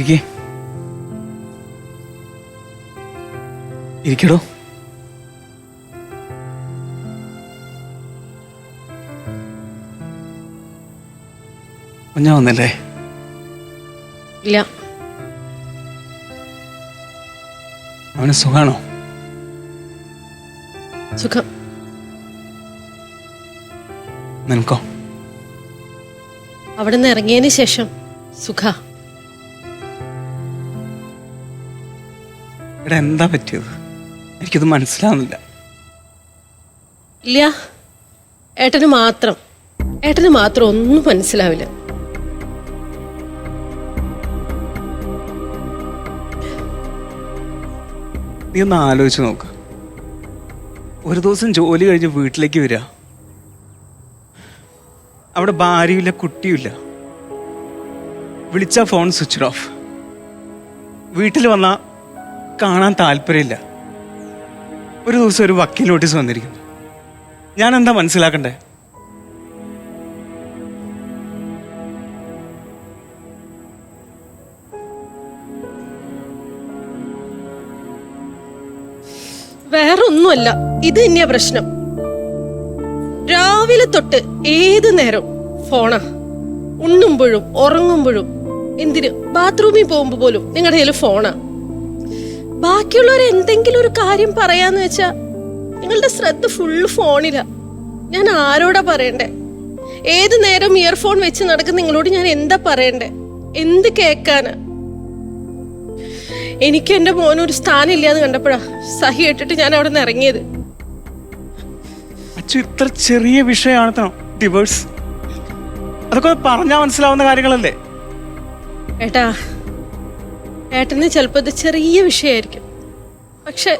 ഇരിക്കേ. ഇരിക്കടോ. ഞാൻ വന്നല്ലേ? ഇല്ല. അവന് സുഖാണോ? സുഖം. നിനക്കോ? അവിടെ നിന്ന് ഇറങ്ങിയതിന് ശേഷം സുഖ. എടാ എന്താ പറ്റിയത്? എനിക്കത് മനസ്സിലാവുന്നില്ല. ഇല്ല. ഏട്ടന് മാത്രം. ഏട്ടന് മാത്രം ഒന്നും മനസ്സിലാവില്ല. നീ ഒന്ന് ആലോചിച്ച് നോക്ക്. ഒരു ദിവസം ജോലി കഴിഞ്ഞ് വീട്ടിലേക്ക് വരിക. അവിടെ ഭാര്യയില്ല കുട്ടിയുമില്ല. വിളിച്ച ഫോൺ സ്വിച്ച് ഓഫ് വീട്ടിൽ വന്നാൽ കാണാൻ താല്പര്യമില്ല. ഒരു ദിവസം ഒരു വക്കീൽ നോട്ടീസ് വന്നിരിക്കുന്നു. ഞാൻ എന്താ മനസ്സിലാക്കണ്ടേ? വേറൊന്നുമല്ല ഇത് തന്നെയാ പ്രശ്നം. രാവിലെ തൊട്ട് ഏത് നേരം ഫോണാ. ഉണ്ണുമ്പോഴും ഉറങ്ങുമ്പോഴും എന്തിന്? ബാത്റൂമിൽ പോകുമ്പോ പോലും നിങ്ങളുടെ കയ്യിൽ ഫോണാ. ബാക്കിയുള്ളവർ എന്തെങ്കിലും ഒരു കാര്യം പറയാന്ന് വെച്ചാ നിങ്ങളുടെ ശ്രദ്ധ ഫുള്ള് ഫോണിലാ. ഞാൻ ആരോടാ പറയണ്ടേ? ഏത് നേരം ഇയർഫോൺ വെച്ച് നടക്കുന്ന നിങ്ങളോട് ഞാൻ എന്താ പറയണ്ടേ? എന്ത് കേക്കാന്? എനിക്ക് എന്റെ മോനൊരു സ്ഥാനം ഇല്ലാന്ന് കണ്ടപ്പോഴാ സഹി ഇട്ടിട്ട് ഞാൻ അവിടെ നിന്ന് ഇറങ്ങിയത്. അച്ഛൻ ഇത്ര ചെറിയ വിഷയമാണ് ഡിവേഴ്സ് അതൊക്കെ പറഞ്ഞാ മനസ്സിലാവുന്ന കാര്യങ്ങളല്ലേ? ഏട്ടാ ഏട്ടന് ചിലപ്പോൾ ഇത് ചെറിയ വിഷയമായിരിക്കും പക്ഷെ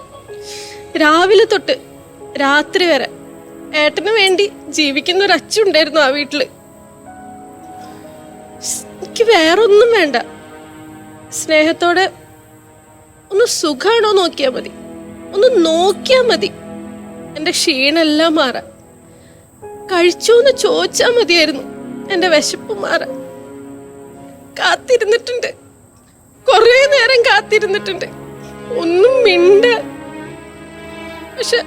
രാവിലെ തൊട്ട് രാത്രി വരെ ഏട്ടന് വേണ്ടി ജീവിക്കുന്ന ഒരു അച്ഛണ്ടായിരുന്നു ആ വീട്ടിൽ. എനിക്ക് വേറെ ഒന്നും വേണ്ട. സ്നേഹത്തോടെ ഒന്ന് സുഖാണോ നോക്കിയാ മതി. ഒന്ന് നോക്കിയാ മതി. എന്റെ ക്ഷീണെല്ലാം മാറാൻ. കഴിച്ചു എന്ന് ചോദിച്ചാ മതിയായിരുന്നു. എന്റെ വിശപ്പ് മാറാൻ. കാത്തിരുന്നിട്ടുണ്ട്. നേരം കാത്തിരുന്നിട്ടുണ്ട് ഒന്നും മിണ്ട. പക്ഷെ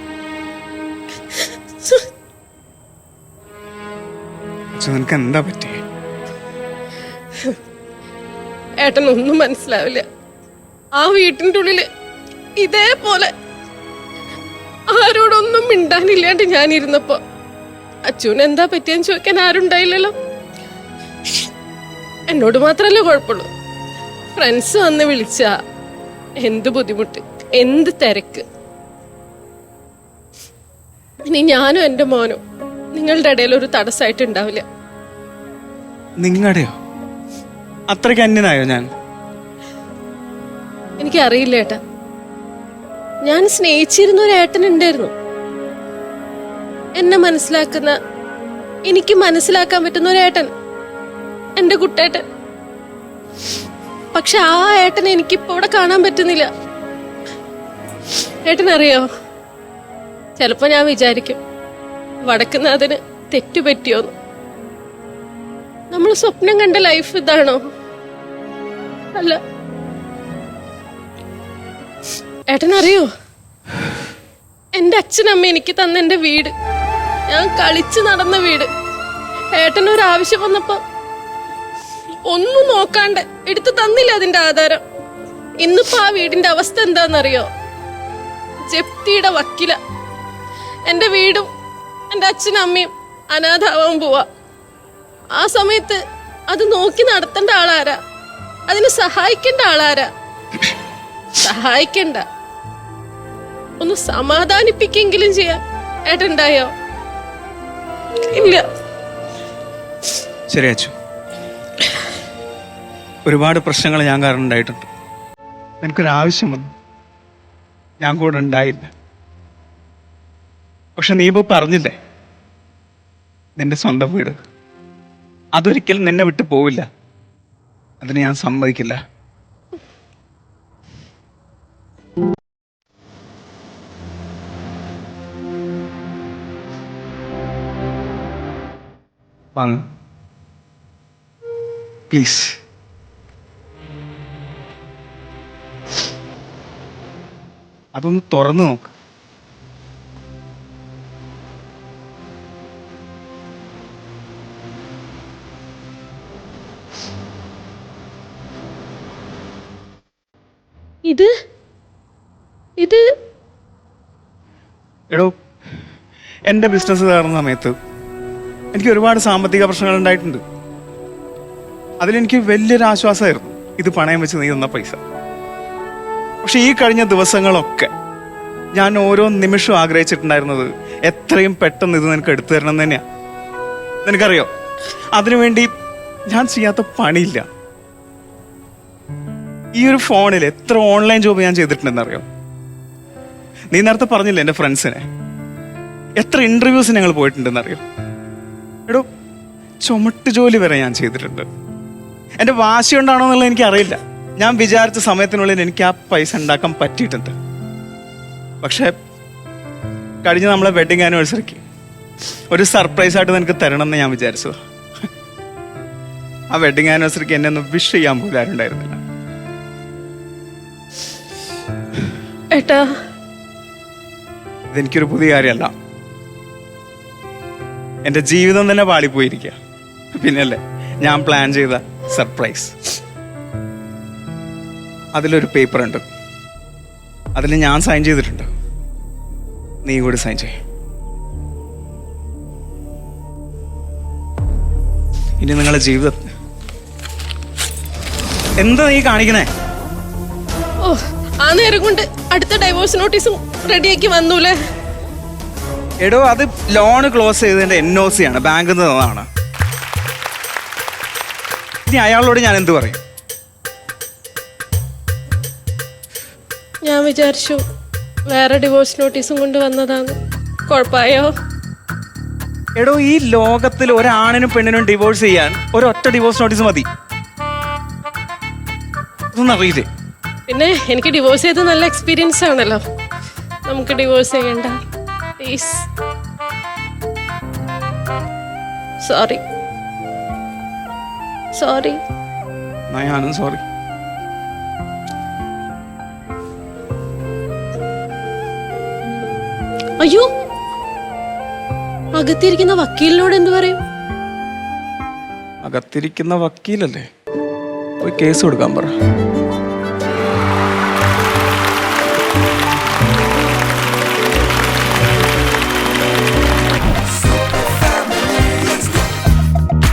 അച്ഛൻ നിനക്ക് എന്താ പറ്റി ഏട്ടനൊന്നും മനസ്സിലാവില്ല. ആ വീട്ടിന്റെ ഉള്ളിൽ ഇതേപോലെ ആരോടൊന്നും മിണ്ടാനില്ലാണ്ട് ഞാൻ ഇരുന്നപ്പോ അച്ഛന് എന്താ പറ്റിയെന്ന് ചോദിക്കാൻ ആരുണ്ടായില്ലല്ലോ? എന്നോട് മാത്രല്ലേ കുഴപ്പമുള്ളൂ. ഫ്രണ്ട്സ് വന്ന് വിളിച്ച എന്ത് ബുദ്ധിമുട്ട്? എന്ത് തിരക്ക്? ഇനി ഞാനും എന്റെ മോനും നിങ്ങളുടെ ഇടയിൽ ഒരു തടസ്സമായിട്ട് ഉണ്ടാവില്ല. നിങ്ങളുടെയോ? അത്രയ്ക്ക് അന്യനായോ ഞാൻ? എനിക്കറിയില്ല ഏട്ടാ. ഞാൻ സ്നേഹിച്ചിരുന്ന ഒരു ഏട്ടൻ ഉണ്ടായിരുന്നു. എന്നെ മനസ്സിലാക്കുന്ന എനിക്ക് മനസ്സിലാക്കാൻ പറ്റുന്ന ഒരു ഏട്ടൻ. എന്റെ കുട്ടേട്ടൻ. പക്ഷെ ആ ഏട്ടനെ എനിക്കിപ്പോ ഇവിടെ കാണാൻ പറ്റുന്നില്ല. ഏട്ടനറിയോ? ചിലപ്പോ ഞാൻ വിചാരിക്കും വടക്കുന്നാഥന് തെറ്റുപറ്റിയോന്ന്. നമ്മൾ സ്വപ്നം കണ്ട ലൈഫ് ഇതാണോ? അല്ല. ഏട്ടനറിയോ? എന്റെ അച്ഛനമ്മ എനിക്ക് തന്ന എന്റെ വീട്. ഞാൻ കളിച്ചു നടന്ന വീട്. ഏട്ടനൊരാവശ്യം വന്നപ്പോ ഒന്നും നോക്കാണ്ട് എടുത്തു തന്നില്ല അതിന്റെ ആധാരം. ഇന്നിപ്പോ ആ വീടിന്റെ അവസ്ഥ എന്താണെന്നറിയോ ജപ്തിയുടെ വക്കില. എന്റെ വീടും എന്റെ അച്ഛനും അമ്മയും അനാഥാവാൻ പോവാ. ആ സമയത്ത് അത് നോക്കി നടത്തേണ്ട ആളാരാ? അതിനെ സഹായിക്കേണ്ട ആളാരാ? സഹായിക്കണ്ട. ഒന്ന് സമാധാനിപ്പിക്കെങ്കിലും ചെയ്യാൻ ഏട്ടുണ്ടായോ ഇല്ല. ശരി അച്ചു. ഒരുപാട് പ്രശ്നങ്ങൾ ഞാൻ കാരണം ഉണ്ടായിട്ടുണ്ട്. നിനക്കൊരാവശ്യം വന്നു ഞാൻ കൂടെ ഉണ്ടായില്ല. പക്ഷെ നീ ഇപ്പോൾ പറഞ്ഞില്ലേ നിന്റെ സ്വന്തം വീട്. അതൊരിക്കലും നിന്നെ വിട്ടു പോവില്ല. അതിന് ഞാൻ സമ്മതിക്കില്ല. വാങ്ങ്. പ്ലീസ്. അതൊന്ന് തുറന്നു നോക്ക്. ഇത്? ഇത്? എടോ എന്റെ ബിസിനസ് കയറുന്ന സമയത്ത് എനിക്ക് ഒരുപാട് സാമ്പത്തിക പ്രശ്നങ്ങൾ ഉണ്ടായിട്ടുണ്ട്. അതിലെനിക്ക് വലിയൊരു ആശ്വാസമായിരുന്നു ഇത് പണയം വെച്ച് നീ തന്ന പൈസ. പക്ഷെ ഈ കഴിഞ്ഞ ദിവസങ്ങളൊക്കെ ഞാൻ ഓരോ നിമിഷവും ആഗ്രഹിച്ചിട്ടുണ്ടായിരുന്നത് എത്രയും പെട്ടെന്ന് ഇത് നിനക്ക് എടുത്തു തരണം തന്നെയാണ് തന്നെയാ. നിനക്കറിയോ? അതിനുവേണ്ടി ഞാൻ ചെയ്യാത്ത പണിയില്ല. ഈ ഒരു ഫോണിൽ എത്ര ഓൺലൈൻ ജോബ് ഞാൻ ചെയ്തിട്ടുണ്ടെന്നറിയോ? നീ നേരത്തെ പറഞ്ഞില്ലേ എന്റെ ഫ്രണ്ട്സിനെ? എത്ര ഇന്റർവ്യൂസ് ഞങ്ങൾ പോയിട്ടുണ്ടെന്ന് അറിയോ എടോ ചുമട്ട് ജോലി വരെ ഞാൻ ചെയ്തിട്ടുണ്ട്. എന്റെ വാശി കൊണ്ടാണോ എന്നുള്ളത് എനിക്ക് അറിയില്ല ഞാൻ വിചാരിച്ച സമയത്തിനുള്ളിൽ എനിക്ക് ആ പൈസ ഉണ്ടാക്കാൻ പറ്റിയിട്ടുണ്ട്. പക്ഷെ കഴിഞ്ഞ നമ്മളെ വെഡിങ് ആനിവേഴ്സറിക്ക് ഒരു സർപ്രൈസ് ആയിട്ട് നിനക്ക് തരണം എന്ന് ഞാൻ വിചാരിച്ചു ആ വെഡിങ് ആനിവേഴ്സറിക്ക് എന്നെ ഒന്ന് വിഷ് ചെയ്യാൻ പോലും ആരുണ്ടായിരുന്നില്ല ഏട്ടാ. ഇതെനിക്കൊരു പുതിയ കാര്യമല്ല. എന്റെ ജീവിതം തന്നെ പാളിപ്പോയിരിക്കുക. പിന്നല്ലേ ഞാൻ പ്ലാൻ ചെയ്ത സർപ്രൈസ് അതിലൊരു പേപ്പർ ഉണ്ട് അതിൽ ഞാൻ സൈൻ ചെയ്തിട്ടുണ്ട്. നീ കൂടി സൈൻ ചെയ്യ. ഇനി നിങ്ങളുടെ ജീവിതം എന്താ നീ കാണിക്കണേ ഓ ആ നേരം കൊണ്ട് അടുത്ത ഡൈവോഴ്സ് നോട്ടീസും റെഡിയാക്കി വന്നൂലേ? എടോ അത് ലോൺ ക്ലോസ് ചെയ്തതിന്റെ എൻ ഒ സി ആണ്. ബാങ്കിൽ നിന്നതാണ്. ഇനി അയാളോട് ഞാൻ എന്ത് പറയും? ഞാൻ വിചാരിച്ചു വേറെ ഡിവോഴ്സ് നോട്ടീസും കൊണ്ട് വന്നതാണ്. കുഴപ്പമായോ? എടോ ഈ ലോകത്തിൽ ഒരാണിനും പെണ്ണിനും ഡിവോഴ്സ് ചെയ്യാൻ ഒരൊറ്റ ഡിവോഴ്സ് നോട്ടീസ് മതി. ഇതൊന്നും അറിയില്ലേ? പിന്നെ എനിക്ക് ഡിവോഴ്സ് ചെയ്ത് നല്ല എക്സ്പീരിയൻസ് ആണല്ലോ. നമുക്ക് ഡിവോഴ്സ് ചെയ്യണ്ട. പ്ലീസ് സോറി സോറി ഞാനും സോറി അയ്യോ. അകത്തിരിക്കുന്ന വക്കീലിനോട് എന്ത് പറയും? അകത്തിരിക്കുന്ന വക്കീലല്ലേ? കേസ് കൊടുക്കാൻ പറ.